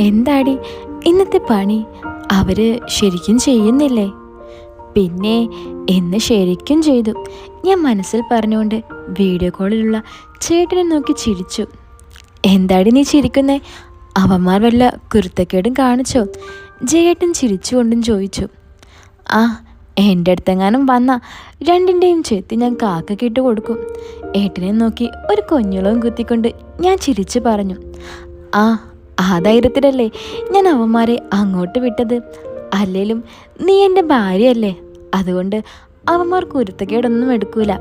എന്താടി? ഇന്നത്തെ പണി അവർ ശരിക്കും ചെയ്യുന്നില്ലേ? പിന്നെ എന്ന് ശരിക്കും ചെയ്തു. ഞാൻ മനസ്സിൽ പറഞ്ഞുകൊണ്ട് വീഡിയോ കോളിലുള്ള ചേട്ടനെ നോക്കി ചിരിച്ചു. എന്താടി നീ ചിരിക്കുന്നേ? അവന്മാർ വല്ല കുരുത്തക്കേടും കാണിച്ചോ? ജയേട്ടൻ ചിരിച്ചുകൊണ്ടും ചോദിച്ചു. ആ എന്റെ അടുത്തെങ്ങാനും വന്ന രണ്ടിന്റെയും ചെത്തി ഞാൻ കാക്കക്കിട്ട് കൊടുക്കും. ഏട്ടനെ നോക്കി ഒരു കൊഞ്ഞുളവും കുത്തിക്കൊണ്ട് ഞാൻ ചിരിച്ചു പറഞ്ഞു. ആ ആ ധൈര്യത്തിലല്ലേ ഞാൻ അവന്മാരെ അങ്ങോട്ട് വിട്ടത്? അല്ലേലും നീ എന്റെ ഭാര്യയല്ലേ? അതുകൊണ്ട് അവന്മാർക്ക് ഉരുത്തക്കേടൊന്നും എടുക്കൂല.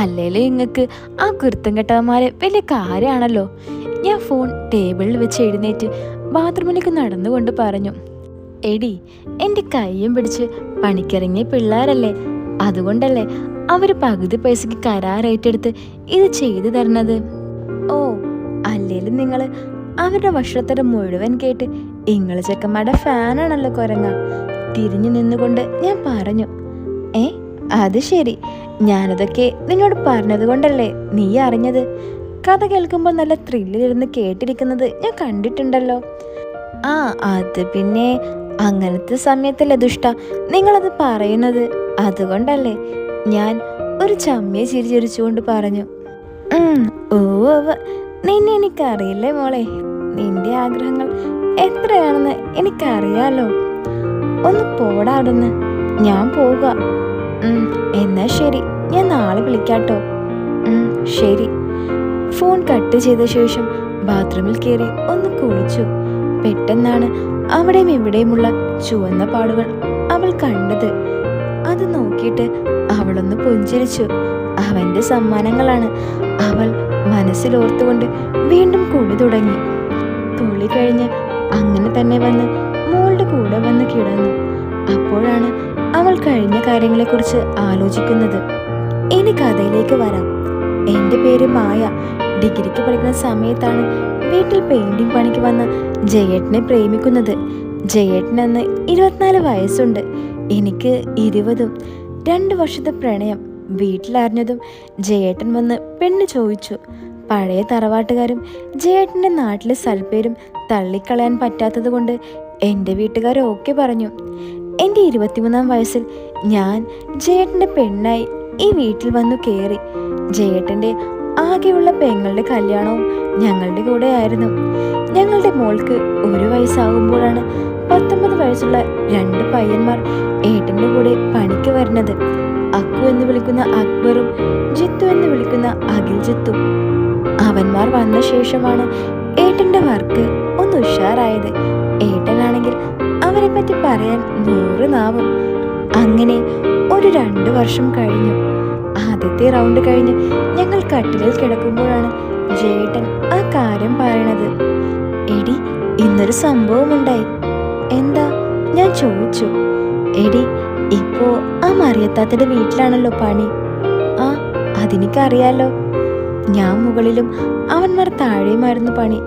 അല്ലേലും ഇങ്ങക്ക് ആ കുരുത്തം കെട്ടവന്മാരെ വലിയ കാര്യമാണല്ലോ ഞാൻ ഫോൺ ടേബിളിൽ വെച്ച് എഴുന്നേറ്റ് ബാത്റൂമിലേക്ക് നടന്നുകൊണ്ട് പറഞ്ഞു എടി എന്റെ കൈയും പിടിച്ച് പണിക്കിറങ്ങിയ പിള്ളേരല്ലേ? അതുകൊണ്ടല്ലേ അവർ പകുതി പൈസയ്ക്ക് കരാർ ഏറ്റെടുത്ത് ഇത് ചെയ്തു തരണത്? ഓ അല്ലേലും നിങ്ങൾ അവരുടെ ഭക്ഷണത്തരം മുഴുവൻ കേട്ട് ഇങ്ങൾ ചെക്കന്മാരുടെ ഫാനാണല്ലോ കൊരങ്ങ. തിരിഞ്ഞു നിന്നുകൊണ്ട് ഞാൻ പറഞ്ഞു ഏ അത് ശരി. ഞാനതൊക്കെ നിന്നോട് പറഞ്ഞത് കൊണ്ടല്ലേ നീ അറിഞ്ഞത്? കഥ കേൾക്കുമ്പോൾ നല്ല ത്രില്ലിലിരുന്ന് കേട്ടിരിക്കുന്നത് ഞാൻ കണ്ടിട്ടുണ്ടല്ലോ. ആ അത് പിന്നെ അങ്ങനത്തെ സമയത്തല്ലേ ദുഷ്ട. നിങ്ങളത് പറയുന്നത് അതുകൊണ്ടല്ലേ ഞാൻ ഒരു ചമ്മിയെ ചിരി ചിരിച്ചുകൊണ്ട് പറഞ്ഞു. "ഉം, ഓ. നിന്നെ എനിക്കറിയില്ലേ മോളെ? നിന്റെ ആഗ്രഹങ്ങൾ എത്രയാണെന്ന് എനിക്കറിയാലോ. ഒന്ന് പോടാ അവിടുന്ന്. ഞാൻ പോവുക. എന്നാ ശരി. ഞാൻ നാളെ വിളിക്കാട്ടോ. ശരി. ഫോൺ കട്ട് ചെയ്ത ശേഷം ബാത്റൂമിൽ കയറി ഒന്ന് കുളിച്ചു. പെട്ടെന്നാണ് അവിടെയും ഇവിടെയുമുള്ള ചുവന്ന പാടുകൾ അവൾ കണ്ടത്. അത് നോക്കിയിട്ട് അവളൊന്ന് പുഞ്ചിരിച്ചു. അവന്റെ സമ്മാനങ്ങളാണ് അവൾ മനസ്സിലോർത്തുകൊണ്ട് വീണ്ടും കുളി തുടങ്ങി. കുളി കഴിഞ്ഞ് അങ്ങനെ തന്നെ വന്ന് മോളുടെ കൂടെ വന്ന് കിടന്നു. അപ്പോഴാണ് അവൾ കഴിഞ്ഞ കാര്യങ്ങളെക്കുറിച്ച് ആലോചിക്കുന്നത്. ഇനി കഥയിലേക്ക് വരാം. എന്റെ പേര് മായ. ഡിഗ്രിക്ക് പഠിക്കുന്ന സമയത്താണ് വീട്ടിൽ പെയിന്റിംഗ് പണിക്ക് വന്ന ജയേട്ടനെ പ്രേമിക്കുന്നത്. ജയേട്ടൻ അന്ന് ഇരുപത്തിനാല് വയസ്സുണ്ട്. എനിക്ക് ഇരുപതും രണ്ട് വർഷത്തെ പ്രണയം. വീട്ടിലറിഞ്ഞതും ജയേട്ടൻ വന്ന് പെണ്ണ് ചോദിച്ചു. പഴയ തറവാട്ടുകാരും ജയേട്ടന്റെ നാട്ടിലെ സൽപ്പേരും തള്ളിക്കളയാൻ പറ്റാത്തത് കൊണ്ട് എന്റെ വീട്ടുകാരൊക്കെ പറഞ്ഞു എന്റെ ഇരുപത്തിമൂന്നാം വയസ്സിൽ ഞാൻ ജയേട്ടന്റെ പെണ്ണായി ഈ വീട്ടിൽ വന്നു കയറി. ജയേട്ടന്റെ ആകെയുള്ള പെങ്ങളുടെ കല്യാണവും ഞങ്ങളുടെ കൂടെ ആയിരുന്നു ഞങ്ങളുടെ മോൾക്ക് ഒരു വയസ്സാകുമ്പോഴാണ് പത്തൊമ്പത് വയസ്സുള്ള രണ്ട് പയ്യന്മാർ ഏട്ടന്റെ കൂടെ പണിക്ക് വരുന്നത്. അക്കു എന്ന് വിളിക്കുന്ന അക്ബറും ജിത്തു എന്ന് വിളിക്കുന്ന അഖിൽ ജിത്തും. അവന്മാർ വന്ന ശേഷമാണ് ഏട്ടന്റെ വർക്ക് ഒന്ന് ഉഷാറായത്. ഏട്ടനാണെങ്കിൽ അവരെ പറ്റി പറയാൻ നൂറ് നാവും. അങ്ങനെ ഒരു രണ്ട് വർഷം കഴിഞ്ഞു. ആദ്യത്തെ റൗണ്ട് കഴിഞ്ഞ് ഞങ്ങൾ കട്ടിലിൽ കിടക്കുമ്പോഴാണ് ജേട്ടൻ ആ കാര്യം പറയണത്. എടി ഇന്നൊരു സംഭവമുണ്ടായി. എന്താ? ഞാൻ ചോദിച്ചു. എടി ഇപ്പോ ആ മറിയത്താത്തയുടെ വീട്ടിലാണല്ലോ പണി. ആ അതെനിക്കറിയാലോ. ഞാൻ മുകളിലും അവന്മാർ താഴെയുമായിരുന്നു പണി.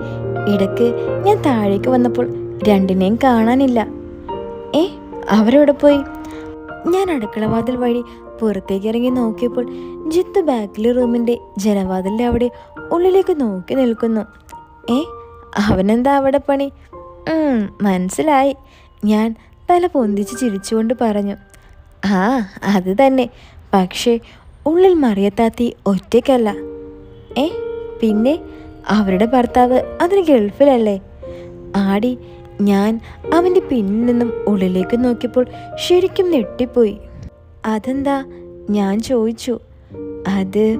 ഇടയ്ക്ക് ഞാൻ താഴേക്ക് വന്നപ്പോൾ രണ്ടിനെയും കാണാനില്ല. ഏ അവരവിടെ പോയി? ഞാൻ അടുക്കളവാതിൽ വഴി പുറത്തേക്ക് ഇറങ്ങി നോക്കിയപ്പോൾ ജിത്ത് ബാക്കിലെ റൂമിന്റെ ജനവാതിലിന്റെ അവിടെ ഉള്ളിലേക്ക് നോക്കി നിൽക്കുന്നു. ഏ അവനെന്താ അവിടെ പണി? മനസ്സിലായി. ഞാൻ തല പൊന്തിച്ച് ചിരിച്ചുകൊണ്ട് പറഞ്ഞു ആ അത് തന്നെ. പക്ഷേ ഉള്ളിൽ മറിയത്താത്തി ഒറ്റയ്ക്കല്ല. ഏ പിന്നെ അവരുടെ ഭർത്താവ് അതിന് ഗൾഫിലല്ലേ? ആടി ഞാൻ അവന്റെ പിന്നിൽ നിന്നും ഉള്ളിലേക്ക് നോക്കിയപ്പോൾ ശരിക്കും ഞെട്ടിപ്പോയി. അതെന്താ? ഞാൻ ചോദിച്ചു. അത്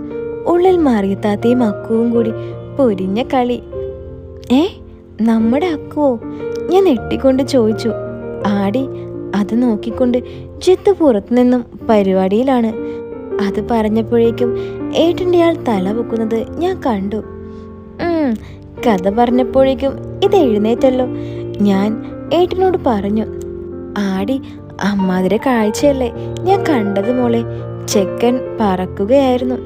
ഉള്ളിൽ മറിയത്താത്തയും അക്കുവും കൂടി പൊരിഞ്ഞ കളി. ഏ നമ്മുടെ അക്കുവോ? ഞാൻ നെട്ടിക്കൊണ്ട് ചോദിച്ചു. ആടി അത് നോക്കിക്കൊണ്ട് ജിത്ത് പുറത്തു നിന്നും പരിപാടിയിലാണ്. അത് പറഞ്ഞപ്പോഴേക്കും ഏട്ടന്റെ ആൾ തല പൊക്കുന്നത് ഞാൻ കണ്ടു. കഥ പറഞ്ഞപ്പോഴേക്കും ഇത് എഴുന്നേറ്റല്ലോ. ഞാൻ ഏട്ടനോട് പറഞ്ഞു ആടി അമ്മാതിരെ കാഴ്ചയല്ലേ? ഞാൻ കണ്ടത് മോളെ ചെക്കൻ പറക്കുകയായിരുന്നു.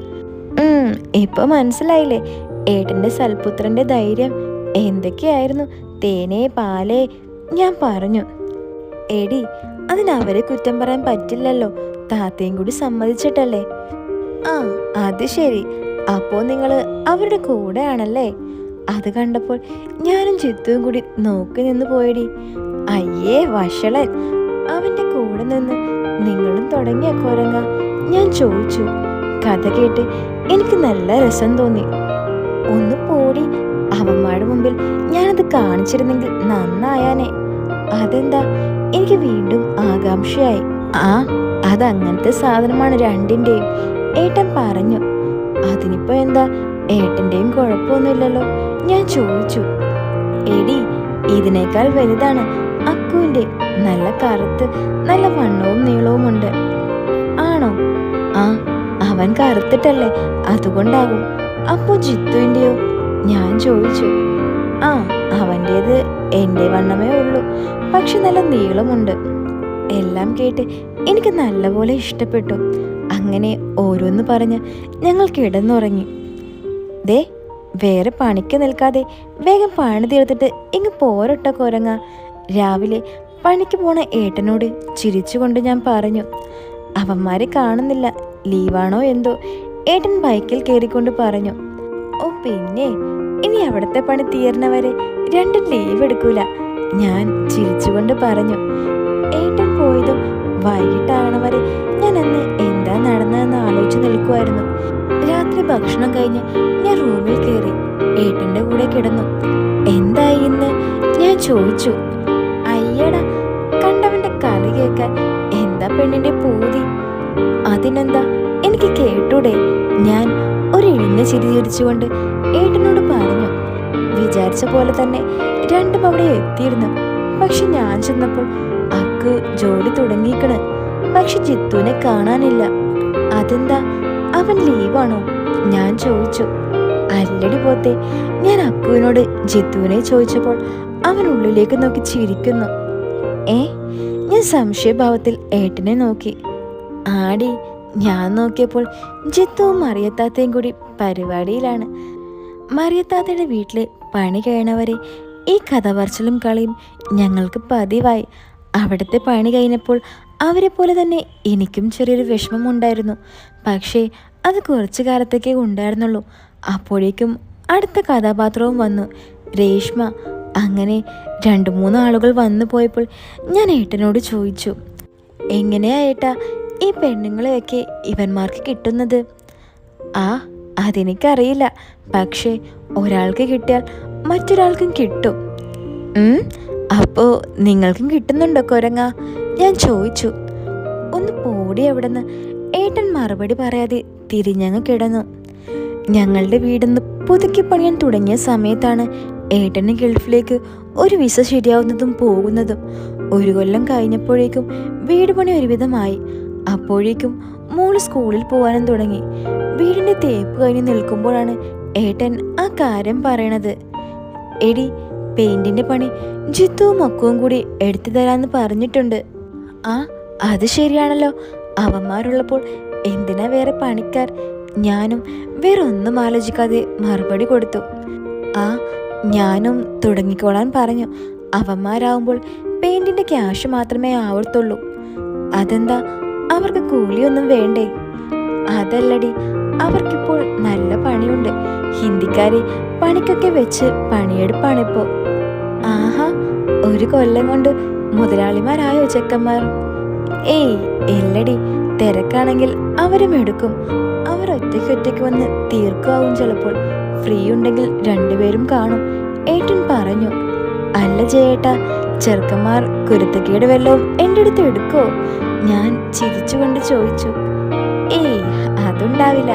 ഇപ്പൊ മനസ്സിലായില്ലേ? ഏട്ടന്റെ സൽപുത്രന്റെ ധൈര്യം എന്തൊക്കെയായിരുന്നു? തേനേ പാലേ ഞാൻ പറഞ്ഞു. എടി അതിനവരെ കുറ്റം പറയാൻ പറ്റില്ലല്ലോ. താത്തയും കൂടി സമ്മതിച്ചിട്ടല്ലേ? ആ അത് ശരി. അപ്പോ നിങ്ങൾ അവരുടെ കൂടെയാണല്ലേ? അത് കണ്ടപ്പോൾ ഞാനും ചിത്തുവും കൂടി നോക്കി നിന്ന് പോയടി. അയ്യേ വഷളൻ. അവന്റെ കൂടെ നിന്ന് നിങ്ങളും തുടങ്ങിയ കുരങ്ങ? ഞാൻ ചോദിച്ചു. കഥ കേട്ട് എനിക്ക് നല്ല രസം തോന്നി. ഒന്ന് പോടി. അവന്മാരുടെ മുമ്പിൽ ഞാനത് കാണിച്ചിരുന്നെങ്കിൽ നന്നായാനെ. അതെന്താ? എനിക്ക് വീണ്ടും ആകാംക്ഷയായി. ആ അതങ്ങനത്തെ സാധനമാണ് രണ്ടിന്റെയും ഏട്ടൻ പറഞ്ഞു. അതിനിപ്പോ എന്താ? ഏട്ടന്റെയും കുഴപ്പമൊന്നുമില്ലല്ലോ. ഞാൻ ചോദിച്ചു. എടി ഇതിനേക്കാൾ വലുതാണ് അക്കുവിന്റെ നല്ല കറുത്ത് നല്ല വണ്ണവും നീളവും ഉണ്ട്. ആണോ? ആ അവൻ കറുത്തിട്ടല്ലേ അതുകൊണ്ടാകും. അപ്പോ ജിത്തുവിന്റെയോ ഞാൻ ചോദിച്ചു. ആ അവന്റേത് എന്റെ വണ്ണമേ ഉള്ളൂ പക്ഷെ നല്ല നീളമുണ്ട്. എല്ലാം കേട്ട് എനിക്ക് നല്ലപോലെ ഇഷ്ടപ്പെട്ടു. അങ്ങനെ ഓരോന്ന് പറഞ്ഞ് ഞങ്ങൾ കിടന്നുറങ്ങി. ദേ വേറെ പണിക്ക് നിൽക്കാതെ വേഗം പണി തീർത്തിട്ട് ഇങ്ങ് പോരട്ടോ കുരങ്ങ. രാവിലെ പണിക്ക് പോണ ഏട്ടനോട് ചിരിച്ചുകൊണ്ട് ഞാൻ പറഞ്ഞു അവന്മാരെ കാണുന്നില്ല ലീവാണോ എന്തോ? ഏട്ടൻ ബൈക്കിൽ കയറിക്കൊണ്ട് പറഞ്ഞു ഓ പിന്നെ ഇനി അവിടുത്തെ പണി തീർന്നവരെ രണ്ടും ലീവ് എടുക്കൂല. ഞാൻ ചിരിച്ചുകൊണ്ട് പറഞ്ഞു ഏട്ടൻ പോയതും വൈകിട്ടാണ് വരെ ഞാൻ അന്ന് എന്താ നടന്നതെന്ന് ആലോചിച്ച് നിൽക്കുമായിരുന്നു രാത്രി ഭക്ഷണം കഴിഞ്ഞ് ഞാൻ റൂമിൽ കയറി. ഏട്ടന്റെ കൂടെ കിടന്നു. എന്തായി ഇന്ന്? ഞാൻ ചോദിച്ചു. അയ്യടാ കണ്ടവന്റെ കളി കേൾക്കാൻ എന്താ പെണ്ണിന്റെ പൂതി? അതിനെന്താ? എനിക്ക് കേട്ടൂടെ. ഞാൻ ഒരു ഇഴിഞ്ഞ ചിരി ചിരിച്ചുകൊണ്ട് ഏട്ടനോട് പറഞ്ഞു. വിചാരിച്ച പോലെ തന്നെ രണ്ടും അവിടെ എത്തിയിരുന്നു. പക്ഷെ ഞാൻ ചെന്നപ്പോൾ അക്ക് ജോലി തുടങ്ങിക്കണ് പക്ഷെ ജിത്തുവിനെ കാണാനില്ല. അതെന്താ? അവൻ ലീവാണോ? ഞാൻ ചോദിച്ചു. അല്ലടി പോത്തെ ഞാൻ അക്കുവിനോട് ജിത്തുവിനെ ചോദിച്ചപ്പോൾ അവൻ ഉള്ളിലേക്ക് നോക്കി ചിരിക്കുന്നു. ഏ ഞാൻ സംശയഭാവത്തിൽ ഏട്ടനെ നോക്കി. ആടി ഞാൻ നോക്കിയപ്പോൾ ജിത്തുവും മറിയത്താത്തയും കൂടി പരിപാടിയിലാണ്. മറിയത്താത്തയുടെ വീട്ടിലെ പണി കഴിയണവരെ ഈ കഥ പറച്ചിലും കളിയും ഞങ്ങൾക്ക് പതിവായി. അവിടുത്തെ പണി കഴിഞ്ഞപ്പോൾ അവരെ പോലെ തന്നെ എനിക്കും ചെറിയൊരു വിഷമം ഉണ്ടായിരുന്നു പക്ഷേ അത് കുറച്ചു കാലത്തേക്കേ ഉണ്ടായിരുന്നുള്ളൂ. അപ്പോഴേക്കും അടുത്ത കഥാപാത്രവും വന്നു. രേഷ്മ അങ്ങനെ രണ്ട് മൂന്ന് ആളുകൾ വന്നു പോയപ്പോൾ ഞാൻ ഏട്ടനോട് ചോദിച്ചു എങ്ങനെയാ ഏട്ടാ ഈ പെണ്ണുങ്ങളെയൊക്കെ ഇവന്മാർക്ക് കിട്ടുന്നത്? ആ അതെനിക്കറിയില്ല. പക്ഷേ ഒരാൾക്ക് കിട്ടിയാൽ മറ്റൊരാൾക്കും കിട്ടും. അപ്പോൾ നിങ്ങൾക്കും കിട്ടുന്നുണ്ടോ കൊരങ്ങ? ഞാൻ ചോദിച്ചു ഒന്ന് പോടി അവിടുന്ന്. ഏട്ടൻ മറുപടി പറയാതെ തിരിഞ്ഞങ്ങ് കിടന്നു. ഞങ്ങളുടെ വീടിന്ന് പുതുക്കി പണിയാൻ തുടങ്ങിയ സമയത്താണ് ഏട്ടന് ഗൾഫിലേക്ക് ഒരു വിസ ശരിയാവുന്നതും പോകുന്നതും. ഒരു കൊല്ലം കഴിഞ്ഞപ്പോഴേക്കും വീട് പണി ഒരുവിധമായി. അപ്പോഴേക്കും മോൾ സ്കൂളിൽ പോകാനും തുടങ്ങി. വീടിന്റെ തേപ്പ് കഴിഞ്ഞ് നിൽക്കുമ്പോഴാണ് ഏട്ടൻ ആ കാര്യം പറയണത്. എടി പെയിന്റിന്റെ പണി ജിത്തുവും മക്കുവും കൂടി എടുത്തു തരാമെന്ന് പറഞ്ഞിട്ടുണ്ട്. ആ അത് ശരിയാണല്ലോ. അവന്മാരുള്ളപ്പോൾ എന്തിനാ വേറെ പണിക്കാർ? ഞാനും വേറെ ഒന്നും ആലോചിക്കാതെ മറുപടി കൊടുത്തു. ആ ഞാനും തുടങ്ങിക്കോളാൻ പറഞ്ഞു. അവന്മാരാവുമ്പോൾ പെയിന്റിന്റെ ക്യാഷ് മാത്രമേ ആവർത്തുള്ളൂ അതെന്താ? അവർക്ക് കൂലിയൊന്നും വേണ്ടേ? അതല്ലടി അവർക്കിപ്പോൾ നല്ല പണിയുണ്ട്. ഹിന്ദിക്കാരെ പണിക്കൊക്കെ വെച്ച് പണിയെടുപ്പാണിപ്പോ. ആഹാ ഒരു കൊല്ലം കൊണ്ട് മുതലാളിമാരായോ ചെക്കന്മാർ? ഏയ് എല്ലടി തിരക്കാണെങ്കിൽ അവരും എടുക്കും. അവർ ഒറ്റയ്ക്ക് ഒറ്റയ്ക്ക് വന്ന് തീർക്കാവും ചിലപ്പോൾ. ഫ്രീ ഉണ്ടെങ്കിൽ രണ്ടുപേരും കാണും. ഏട്ടൻ പറഞ്ഞു അല്ല ചേട്ടാ ചെറുക്കന്മാർ കുരുത്തക്കേട് വല്ലതും എന്റെ അടുത്ത് എടുക്കോ? ഞാൻ ചിരിച്ചുകൊണ്ട് ചോദിച്ചു. ഏയ് അതുണ്ടാവില്ല.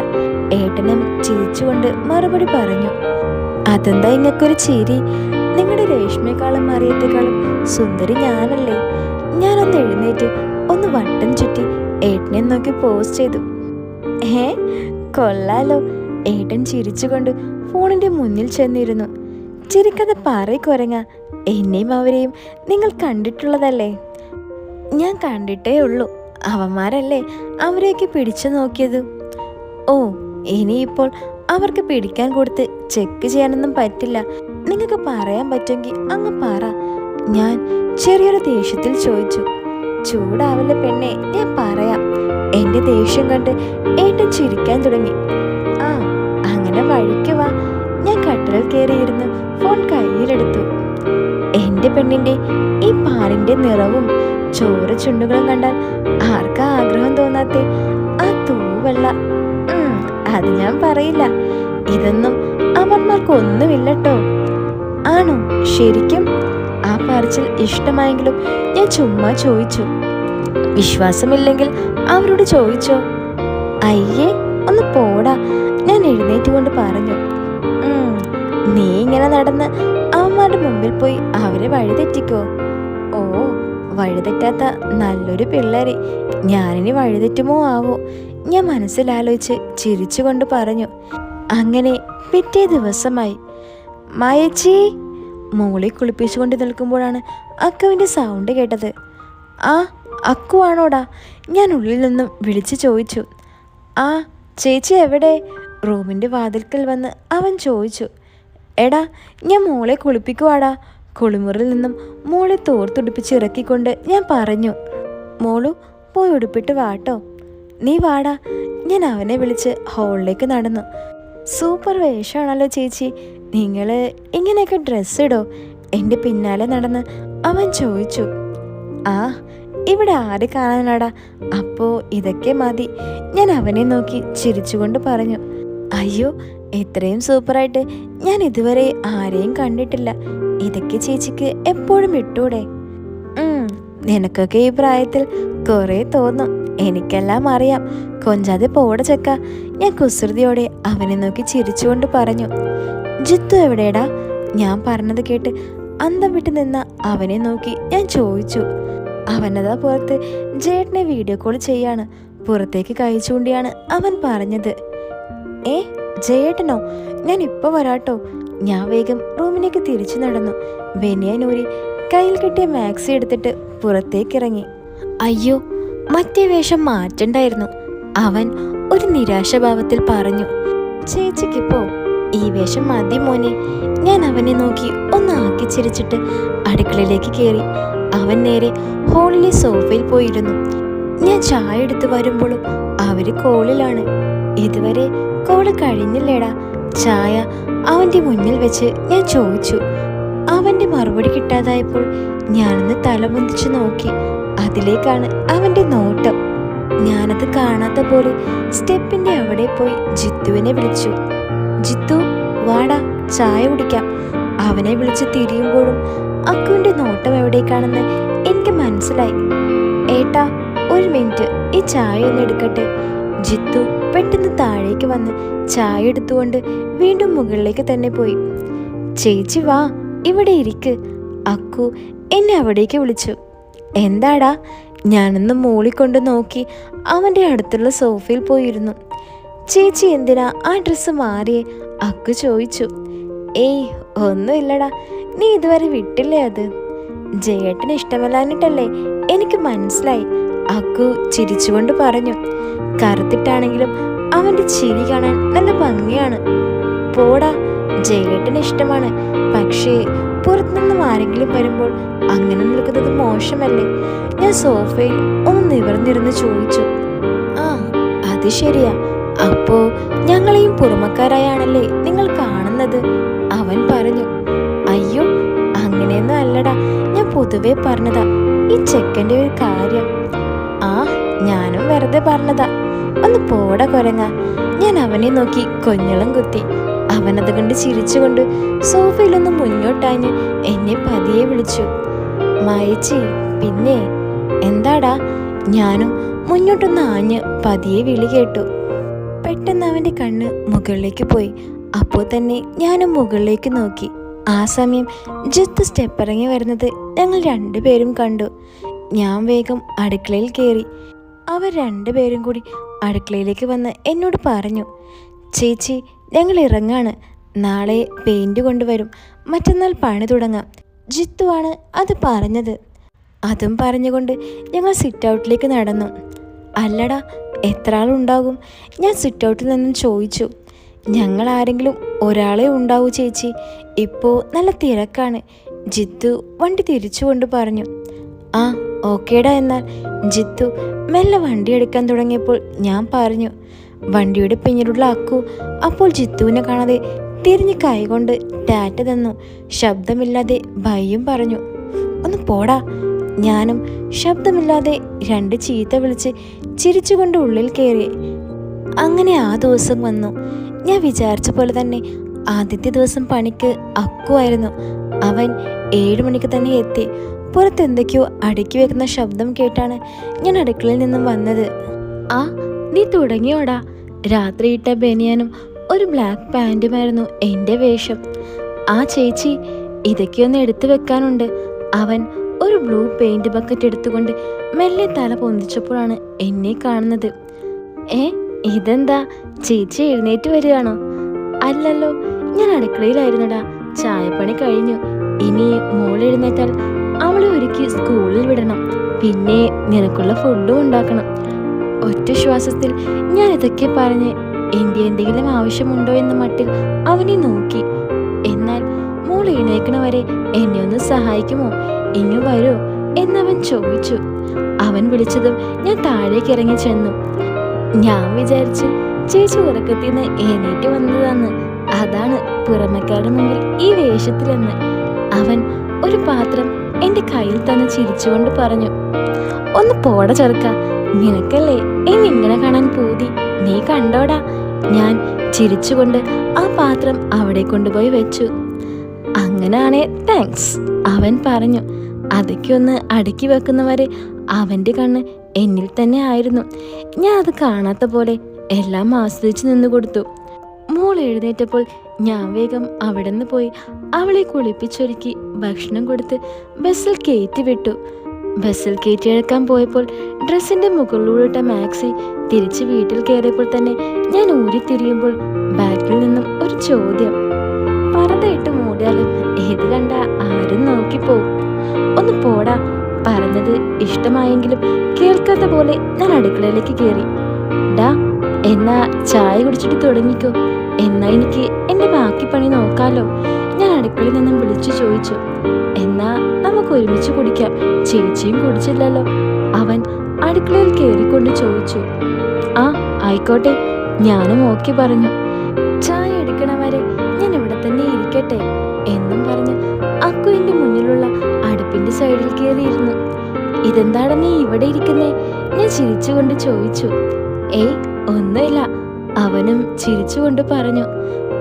ഏട്ടനും ചിരിച്ചുകൊണ്ട് മറുപടി പറഞ്ഞു അതെന്താ ഇങ്ങക്കൊരു ചിരി? നിങ്ങളുടെ രേഷ്മയെക്കാളും മറിയത്തെക്കാളും സുന്ദരി ഞാനല്ലേ? ഞാനൊന്ന് എഴുന്നേറ്റ് ഒന്ന് വട്ടം ചുറ്റി ഏട്ടനെ നോക്കി പോസ്റ്റ് ചെയ്തു. ഏ കൊള്ളാലോ. ഏട്ടൻ ചിരിച്ചുകൊണ്ട് ഫോണിന്റെ മുന്നിൽ ചെന്നിരുന്നു. ചിരിക്കഥ പാറേ കുരങ്ങ എന്നെയും അവരെയും നിങ്ങൾ കണ്ടിട്ടുള്ളതല്ലേ? ഞാൻ കണ്ടിട്ടേ ഉള്ളൂ. അവന്മാരല്ലേ അവരെയൊക്കെ പിടിച്ചു നോക്കിയത്? ഓ ഇനിയിപ്പോൾ അവർക്ക് പിടിക്കാൻ കൊടുത്ത് ചെക്ക് ചെയ്യാനൊന്നും പറ്റില്ല. പറയാൻ പറ്റുമെങ്കിൽ അങ്ങ് പറ. ഞാൻ ചെറിയൊരു ദേഷ്യത്തിൽ ചോദിച്ചു. ചൂടാവില്ല പെണ്ണെ ഞാൻ പറയാം. എന്റെ ദേഷ്യം കണ്ട് ഏട്ടൻ ചിരിക്കാൻ തുടങ്ങി. ആ അങ്ങനെ വഴിക്ക് വാ. ഞാൻ കട്ടിലിൽ കയറിയിരുന്ന് ഫോൺ കയ്യിലെടുത്തു. എന്റെ പെണ്ണിന്റെ ഈ പാലിന്റെ നിറവും ചോറ് ചുണ്ടുകളും കണ്ടാൽ ആർക്കാ ആഗ്രഹം തോന്നാത്തെ? ആ തൂവെള്ള അത് ഞാൻ പറയില്ല. ഇതൊന്നും അവന്മാർക്കൊന്നുമില്ലട്ടോ. ആണോ? ശരിക്കും ആ പറച്ചിൽ ഇഷ്ടമായെങ്കിലും ഞാൻ ചുമ്മാ ചോദിച്ചു. വിശ്വാസമില്ലെങ്കിൽ അവരോട് ചോദിച്ചോ? അയ്യേ ഒന്ന് പോടാ. ഞാൻ എഴുന്നേറ്റ് കൊണ്ട് പറഞ്ഞു. നീ ഇങ്ങനെ നടന്ന് അവന്മാരുടെ മുമ്പിൽ പോയി അവരെ വഴിതെറ്റിക്കോ ഓ വഴിതെറ്റാത്ത നല്ലൊരു പിള്ളേരെ. ഞാനിനി വഴിതെറ്റുമോ ആവോ? ഞാൻ മനസ്സിലാലോചിച്ച് ചിരിച്ചുകൊണ്ട് പറഞ്ഞു. അങ്ങനെ പിറ്റേ ദിവസമായി മായച്ചി മോളെ കുളിപ്പിച്ചുകൊണ്ട് നിൽക്കുമ്പോഴാണ് അക്കുവിന്റെ സൗണ്ട് കേട്ടത്. ആ അക്കുവാണോടാ ഞാൻ ഉള്ളിൽ നിന്നും വിളിച്ചു ചോദിച്ചു. ആ ചേച്ചി എവിടെ? റൂമിന്റെ വാതിൽക്കൽ വന്ന് അവൻ ചോദിച്ചു. എടാ ഞാൻ മോളെ കുളിപ്പിക്കുവാടാ. കുളിമുറിൽ നിന്നും മോളെ തോർത്തുടിപ്പിച്ച് ഇറക്കിക്കൊണ്ട് ഞാൻ പറഞ്ഞു. മോളു പോയി ഉടുപ്പിട്ട് വാട്ടോ നീ വാടാ. ഞാൻ അവനെ വിളിച്ച് ഹോളിലേക്ക് നടന്നു. സൂപ്പർ വേഷമാണല്ലോ ചേച്ചി. നിങ്ങൾ ഇങ്ങനെയൊക്കെ ഡ്രസ്സ് ഇടോ. എന്റെ പിന്നാലെ നടന്ന് അവൻ ചോദിച്ചു. ആ ഇവിടെ ആര് കാണാനാടാ? അപ്പോ ഇതൊക്കെ മതി. ഞാൻ അവനെ നോക്കി ചിരിച്ചുകൊണ്ട് പറഞ്ഞു. അയ്യോ ഇത്രയും സൂപ്പറായിട്ട് ഞാൻ ഇതുവരെ ആരെയും കണ്ടിട്ടില്ല. ഇതൊക്കെ ചേച്ചിക്ക് എപ്പോഴും ഇട്ടൂടെ? നിനക്കൊക്കെ ഈ പ്രായത്തിൽ കുറേ തോന്നും. എനിക്കെല്ലാം അറിയാം. കൊഞ്ചാതെ പോടെ ചെക്ക. ഞാൻ കുസൃതിയോടെ അവനെ നോക്കി ചിരിച്ചുകൊണ്ട് പറഞ്ഞു. ജിത്തു എവിടെടാ ഞാൻ പറഞ്ഞത് കേട്ട് അന്തം വിട്ട് നിന്ന അവനെ നോക്കി ഞാൻ ചോദിച്ചു. അവനതാ പുറത്ത് ജേട്ടനെ വീഡിയോ കോൾ ചെയ്യാണ്. പുറത്തേക്ക് കൈ ചൂണ്ടിയാണ് അവൻ പറഞ്ഞത്. ഏ ജയേട്ടനോ ഞാൻ ഇപ്പോൾ വരാട്ടോ. ഞാൻ വേഗം റൂമിലേക്ക് തിരിച്ചു നടന്നു. ബെനിയനൂരി കയ്യിൽ കിട്ടിയ മാക്സി എടുത്തിട്ട് പുറത്തേക്കിറങ്ങി. അയ്യോ മറ്റേ വേഷം മാറ്റണ്ടായിരുന്നു. അവൻ ഒരു നിരാശഭാവത്തിൽ പറഞ്ഞു ചേച്ചിക്കിപ്പോ ഈ വേഷം മതി മോനെ. ഞാൻ അവനെ നോക്കി ഒന്ന് ആക്കി ചിരിച്ചിട്ട് അടുക്കളയിലേക്ക് കയറി അവൻ നേരെ ഹോളിലെ സോഫയിൽ പോയിരുന്നു. ഞാൻ ചായ എടുത്ത് വരുമ്പോഴും അവർ കോളിലാണ്. ഇതുവരെ കോൾ കഴിഞ്ഞില്ലേടാ. ചായ അവന്റെ മുന്നിൽ വെച്ച് ഞാൻ ചോദിച്ചു. അവന്റെ മറുപടി കിട്ടാതായപ്പോൾ ഞാനൊന്ന് തലമുന്തിച്ചു നോക്കി. അതിലേക്കാണ് അവന്റെ നോട്ടം. ഞാനത് കാണാത്ത പോലെ സ്റ്റെപ്പിന്റെ അവിടെ പോയി ജിത്തുവിനെ വിളിച്ചു. ജിത്തു വാടാ ചായ കുടിക്കാം. അവനെ വിളിച്ച് തിരിയുമ്പോഴും അക്കുവിന്റെ നോട്ടം എവിടേക്കാണെന്ന് എനിക്ക് മനസ്സിലായി. ഏട്ടാ ഒരു മിനിറ്റ് ഈ ചായ ഒന്ന് എടുക്കട്ടെ. ജിത്തു പെട്ടെന്ന് താഴേക്ക് വന്ന് ചായ എടുത്തുകൊണ്ട് വീണ്ടും മുകളിലേക്ക് തന്നെ പോയി. ചേച്ചി വാ ഇവിടെ ഇരിക്ക്. അക്കു എന്നെ അവിടേക്ക് വിളിച്ചു. എന്താടാ? ഞാനൊന്ന് മൂളിക്കൊണ്ട് നോക്കി അവന്റെ അടുത്തുള്ള സോഫയിൽ പോയിരുന്നു. ചേച്ചി എന്തിനാ ആ ഡ്രസ്സ് മാറിയേ? അക്കു ചോദിച്ചു. ഏയ് ഒന്നുമില്ലടാ. നീ ഇതുവരെ വിട്ടില്ലേ അത്? ജയേട്ടന് ഇഷ്ടമല്ലാഞ്ഞിട്ടല്ലേ? എനിക്ക് മനസ്സിലായി. അക്കു ചിരിച്ചുകൊണ്ട് പറഞ്ഞു. കറുത്തിട്ടാണെങ്കിലും അവന്റെ ചിരി കാണാൻ നല്ല ഭംഗിയാണ്. പോടാ ജയേട്ടന് ഇഷ്ടമാണ്. പക്ഷേ പുറത്തുനിന്നും ആരെങ്കിലും വരുമ്പോൾ അങ്ങനെ നിൽക്കുന്നത് മോശമല്ലേ? ഞാൻ സോഫയിൽ ഒന്ന് നിവർന്നിരുന്ന് ചോദിച്ചു. ആ അത് ശരിയാ. അപ്പോ ഞങ്ങളെയും പുറമക്കാരായാണല്ലേ നിങ്ങൾ കാണുന്നത്? അവൻ പറഞ്ഞു അയ്യോ അങ്ങനെയൊന്നും അല്ലടാ. ഞാൻ പൊതുവെ പറഞ്ഞതാ ഈ ചെക്കന്റെ ഒരു കാര്യം. ആ ഞാനും വെറുതെ പറഞ്ഞതാ. ഒന്ന് പോട കൊരങ്ങ. ഞാൻ അവനെ നോക്കി കൊഞ്ഞളം കുത്തി. അവനത് കണ്ട് ചിരിച്ചുകൊണ്ട് സോഫയിലൊന്ന് മുന്നോട്ടാഞ്ഞ് എന്നെ പതിയെ വിളിച്ചു. മായച്ചി പിന്നെ എന്താടാ? ഞാനും മുന്നോട്ടൊന്ന് ആഞ്ഞ് പതിയെ വിളി കേട്ടു. പെട്ടെന്ന് അവന്റെ കണ്ണ് മുകളിലേക്ക് പോയി. അപ്പോൾ തന്നെ ഞാനും മുകളിലേക്ക് നോക്കി. ആ സമയം ജിത്ത് സ്റ്റെപ്പ് ഇറങ്ങി വരുന്നത് ഞങ്ങൾ രണ്ടുപേരും കണ്ടു. ഞാൻ വേഗം അടുക്കളയിൽ കയറി അവർ രണ്ടുപേരും കൂടി അടുക്കളയിലേക്ക് വന്ന് എന്നോട് പറഞ്ഞു ചേച്ചി ഞങ്ങൾ ഇറങ്ങാണ് നാളെ പെയിന്റ് കൊണ്ടുവരും. മറ്റന്നാൾ പണി തുടങ്ങാം. ജിത്തുവാണ് അത് പറഞ്ഞത്. അതും പറഞ്ഞുകൊണ്ട് ഞങ്ങൾ സിറ്റ് ഔട്ടിലേക്ക് നടന്നു. അല്ലടാ എത്ര ആളുണ്ടാകും? ഞാൻ സിറ്റ് ഔട്ടിൽ നിന്നും ചോദിച്ചു. ഞങ്ങൾ ആരെങ്കിലും ഒരാളെ ഉണ്ടാവൂ ചേച്ചി. ഇപ്പോൾ നല്ല തിരക്കാണ്. ജിത്തു വണ്ടി തിരിച്ചു കൊണ്ട് പറഞ്ഞു. ആ ഓക്കേടാ എന്നാൽ. ജിത്തു മെല്ലെ വണ്ടി എടുക്കാൻ തുടങ്ങിയപ്പോൾ ഞാൻ പറഞ്ഞു വണ്ടിയുടെ പിന്നിലുള്ള അക്കു അപ്പോൾ ജിത്തുവിനെ കാണാതെ തിരിഞ്ഞ് കൈകൊണ്ട് ടാറ്റ തന്നു. ശബ്ദമില്ലാതെ ഭയം പറഞ്ഞു ഒന്ന് പോടാ. ഞാനും ശബ്ദമില്ലാതെ രണ്ട് ചീത്ത വിളിച്ച് ചിരിച്ചുകൊണ്ട് ഉള്ളിൽ കയറി അങ്ങനെ ആ ദിവസം വന്നു. ഞാൻ വിചാരിച്ച പോലെ തന്നെ ആദ്യത്തെ ദിവസം പണിക്ക് അക്കുവായിരുന്നു. അവൻ ഏഴു മണിക്ക് തന്നെ എത്തി. പുറത്ത് എന്തൊക്കെയോ അടുക്കി വെക്കുന്ന ശബ്ദം കേട്ടാണ് ഞാൻ അടുക്കളയിൽ നിന്നും വന്നത്. ആ നീ തുടങ്ങിയോടാ. രാത്രി ഇട്ട ബനിയാനും ഒരു ബ്ലാക്ക് പാന്റുമായിരുന്നു എന്റെ വേഷം. ആ ചേച്ചി ഇതൊക്കെയൊന്ന് എടുത്തു വെക്കാനുണ്ട്. അവൻ ഒരു ബ്ലൂ പെയിന്റ് ബക്കറ്റ് എടുത്തുകൊണ്ട് മെല്ലെ തല പൊന്തിച്ചപ്പോഴാണ് എന്നെ കാണുന്നത്. ഏ ഇതെന്താ? ചേച്ചി എഴുന്നേറ്റ് വരികയാണോ? അല്ലല്ലോ ഞാൻ അടുക്കളയിലായിരുന്നടാ. ചായപ്പണി കഴിഞ്ഞു. ഇനി മോൾ എഴുന്നേറ്റാൽ അവളെ ഒരുക്കി സ്കൂളിൽ വിടണം. പിന്നെ നിനക്കുള്ള ഫുഡും ഉണ്ടാക്കണം. ഒറ്റ ശ്വാസത്തിൽ ഞാൻ ഇതൊക്കെ പറഞ്ഞ് എന്റെ എന്തെങ്കിലും ആവശ്യമുണ്ടോ എന്ന മട്ടിൽ അവനെ നോക്കി. എന്നാൽ മോൾ എഴുന്നേക്കണ വരെ എന്നെ ഒന്ന് സഹായിക്കുമോ? ഇങ്ങു വരൂ എന്നവൻ ചോദിച്ചു. അവൻ വിളിച്ചതും ഞാൻ താഴേക്ക് ഇറങ്ങി ചെന്നു. ഞാൻ വിചാരിച്ചു ചേച്ചി ഉറക്കത്തിൽ നിന്ന് എണീറ്റ് വന്നതാന്ന്. അതാണ് പുറമക്കാരുടെ മുമ്പിൽ ഈ വേഷത്തിലെന്ന്. അവൻ ഒരു പാത്രം എന്റെ കയ്യിൽ തന്നെ ചിരിച്ചുകൊണ്ട് പറഞ്ഞു. ഒന്ന് പോട ചെറുക്ക. നിനക്കല്ലേ ഇങ്ങനെ കാണാൻ പൂതി? നീ കണ്ടോടാ. ഞാൻ ചിരിച്ചുകൊണ്ട് ആ പാത്രം അവിടെ കൊണ്ടുപോയി വെച്ചു. അങ്ങനാണേ താങ്ക്സ് അവൻ പറഞ്ഞു. അതൊക്കെ ഒന്ന് അടുക്കി വെക്കുന്നവരെ അവന്റെ കണ്ണ് എന്നിൽ തന്നെ ആയിരുന്നു. ഞാൻ അത് കാണാത്ത പോലെ എല്ലാം ആസ്വദിച്ച് നിന്നു കൊടുത്തു. മോൾ എഴുന്നേറ്റപ്പോൾ ഞാൻ വേഗം അവിടെ നിന്ന് പോയി അവളെ കുളിപ്പിച്ചൊരുക്കി ഭക്ഷണം കൊടുത്ത് ബസ്സിൽ കയറ്റി വിട്ടു. ബസ്സിൽ കയറ്റിയെടുക്കാൻ പോയപ്പോൾ ഡ്രസ്സിന്റെ മുകളിലൂടെ മാക്സി തിരിച്ച് വീട്ടിൽ കയറിയപ്പോൾ തന്നെ ഞാൻ ഊരിത്തിരിയുമ്പോൾ ബാക്കിൽ നിന്നും ഒരു ചോദ്യം. പറതയിട്ട് മൂടിയാലും ഏത് കണ്ട ആരും നോക്കി പോകും ഒന്ന് പോടാ പറഞ്ഞത് ഇഷ്ടമായെങ്കിലും കേൾക്കാത്ത പോലെ ഞാൻ അടുക്കളയിലേക്ക് കയറി. ഡാ എന്നാ ചായ കുടിച്ചിട്ട് തുടങ്ങിക്കോ. എന്നാ എനിക്ക് എന്റെ ബാക്കി പണി നോക്കാലോ. അടുക്കളയിൽ നിന്നും വിളിച്ചു ചോദിച്ചു എന്നാ നമുക്ക് ഒരുമിച്ച് കുടിക്കാം. ചേച്ചിയും കുടിച്ചില്ലല്ലോ. അവൻ അടുക്കളയിൽ കയറിക്കൊണ്ട് ചോദിച്ചു ആ ആയിക്കോട്ടെ. ഞാനും ഓക്കെ പറഞ്ഞു ചായ എടുക്കണവരെ ഞാൻ ഇവിടെ തന്നെ ഇരിക്കട്ടെ എന്നും പറഞ്ഞ് അക്കു എന്റെ മുന്നിലുള്ള അടുപ്പിന്റെ സൈഡിൽ കയറിയിരുന്നു. ഇതെന്താണ് നീ ഇവിടെ ഇരിക്കുന്നേ? ഞാൻ ചിരിച്ചുകൊണ്ട് ചോദിച്ചു ഏയ് ഒന്നുമില്ല അവനും ചിരിച്ചുകൊണ്ട് പറഞ്ഞു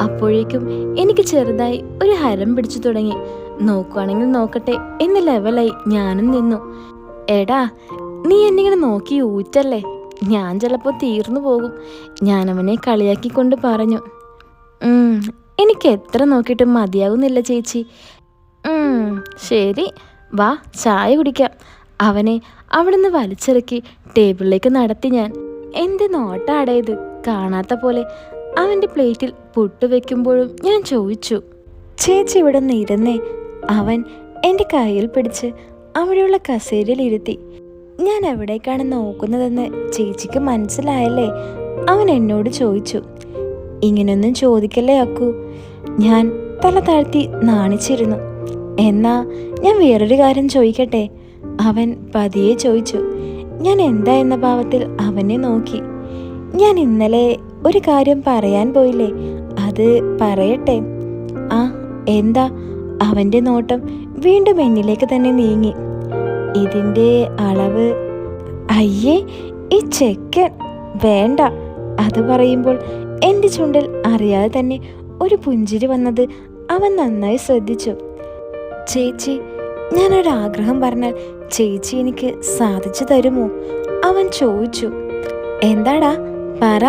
അപ്പോഴേക്കും എനിക്ക് ചെറുതായി ഒരു ഹരം പിടിച്ചു തുടങ്ങി. നോക്കുവാണെങ്കിൽ നോക്കട്ടെ എന്ന ലെവലായി ഞാനും നിന്നു. എടാ നീ എന്നിങ്ങനെ നോക്കി ഊറ്റല്ലേ? ഞാൻ ചിലപ്പോൾ തീർന്നു പോകും. ഞാൻ അവനെ കളിയാക്കിക്കൊണ്ട് പറഞ്ഞു. എനിക്ക് എത്ര നോക്കിയിട്ടും മതിയാകുന്നില്ല ചേച്ചി. ശരി. വാ ചായ കുടിക്കാം. അവനെ അവിടുന്ന് വലിച്ചിറക്കി ടേബിളിലേക്ക് നടത്തി ഞാൻ. എന്ത് നോട്ടാടേത് കാണാത്ത പോലെ അവന്റെ പ്ലേറ്റിൽ പുട്ട് വെക്കുമ്പോഴും ഞാൻ ചോദിച്ചു ചേച്ചി ഇവിടെ നിന്ന് അവൻ എന്റെ കയ്യിൽ പിടിച്ച് അവിടെയുള്ള കസേരയിൽ ഇരുത്തി ഞാൻ എവിടേക്കാണ് നോക്കുന്നതെന്ന് ചേച്ചിക്ക് മനസ്സിലായല്ലേ? അവൻ എന്നോട് ചോദിച്ചു ഇങ്ങനൊന്നും ചോദിക്കല്ലേ അക്കു ഞാൻ തല താഴ്ത്തി നാണിച്ചിരുന്നു എന്നാ ഞാൻ വേറൊരു കാര്യം ചോദിക്കട്ടെ? അവൻ പതിയെ ചോദിച്ചു ഞാൻ എന്താ എന്ന ഭാവത്തിൽ അവനെ നോക്കി ഞാൻ ഇന്നലെ ഒരു കാര്യം പറയാൻ പോയില്ലേ അത് പറയട്ടെ. ആ എന്താ? അവന്റെ നോട്ടം വീണ്ടും എന്നിലേക്ക് തന്നെ നീങ്ങി. ഇതിന്റെ അളവ് അയ്യേ ഈ ചെക്കൻ വേണ്ട അത് പറയുമ്പോൾ എന്റെ ചുണ്ടിൽ അറിയാതെ തന്നെ ഒരു പുഞ്ചിരി വന്നത് അവൻ നന്നായി ശ്രദ്ധിച്ചു. ചേച്ചി ഞാനൊരാഗ്രഹം പറഞ്ഞാൽ ചേച്ചി എനിക്ക് സാധിച്ചു തരുമോ? അവൻ ചോദിച്ചു. എന്താടാ? പറ.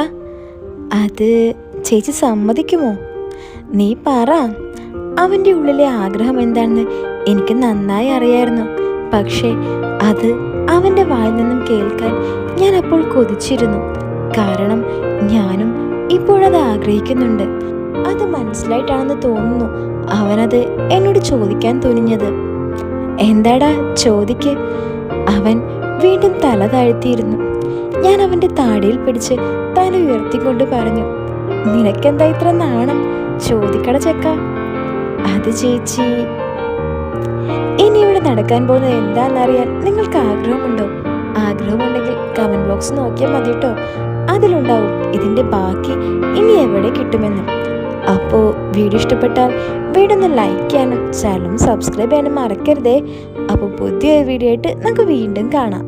അത് ചേച്ചി സമ്മതിക്കുമോ? നീ പറ. അവന്റെ ഉള്ളിലെ ആഗ്രഹം എന്താണെന്ന് എനിക്ക് നന്നായി അറിയായിരുന്നു. പക്ഷേ അത് അവന്റെ വായിൽ നിന്നും കേൾക്കാൻ ഞാൻ അപ്പോൾ കൊതിച്ചിരുന്നു. കാരണം ഞാനും ഇപ്പോഴത് ആഗ്രഹിക്കുന്നുണ്ട്. അത് മനസ്സിലായിട്ടാണെന്ന് തോന്നുന്നു അവനത് എന്നോട് ചോദിക്കാൻ തുനിഞ്ഞത്. എന്താടാ ചോദിക്ക്? അവൻ വീണ്ടും തല താഴ്ത്തിയിരുന്നു. ഞാൻ അവന്റെ താടിയിൽ പിടിച്ച് തല ഉയർത്തിക്കൊണ്ട് പറഞ്ഞു നിനക്കെന്താ ഇത്ര നാണം? ചോദിക്കട ചെക്ക. അത് ചേച്ചി. ഇനി ഇവിടെ നടക്കാൻ പോകുന്നത് എന്താണെന്നറിയാൻ നിങ്ങൾക്ക് ആഗ്രഹമുണ്ടോ? ആഗ്രഹമുണ്ടെങ്കിൽ കമന്റ് ബോക്സ് നോക്കിയാൽ മതി കേട്ടോ അതിലുണ്ടാവും. ഇതിന്റെ ബാക്കി ഇനി എവിടെ കിട്ടുമെന്ന്. അപ്പോൾ വീഡിയോ ഇഷ്ടപ്പെട്ടാൽ വീഡിയോ ഒന്ന് ലൈക്ക് ചെയ്യാനും ചാനലും സബ്സ്ക്രൈബ് ചെയ്യാനും മറക്കരുതേ. അപ്പോൾ പുതിയൊരു വീഡിയോ ആയിട്ട് നമുക്ക് വീണ്ടും കാണാം.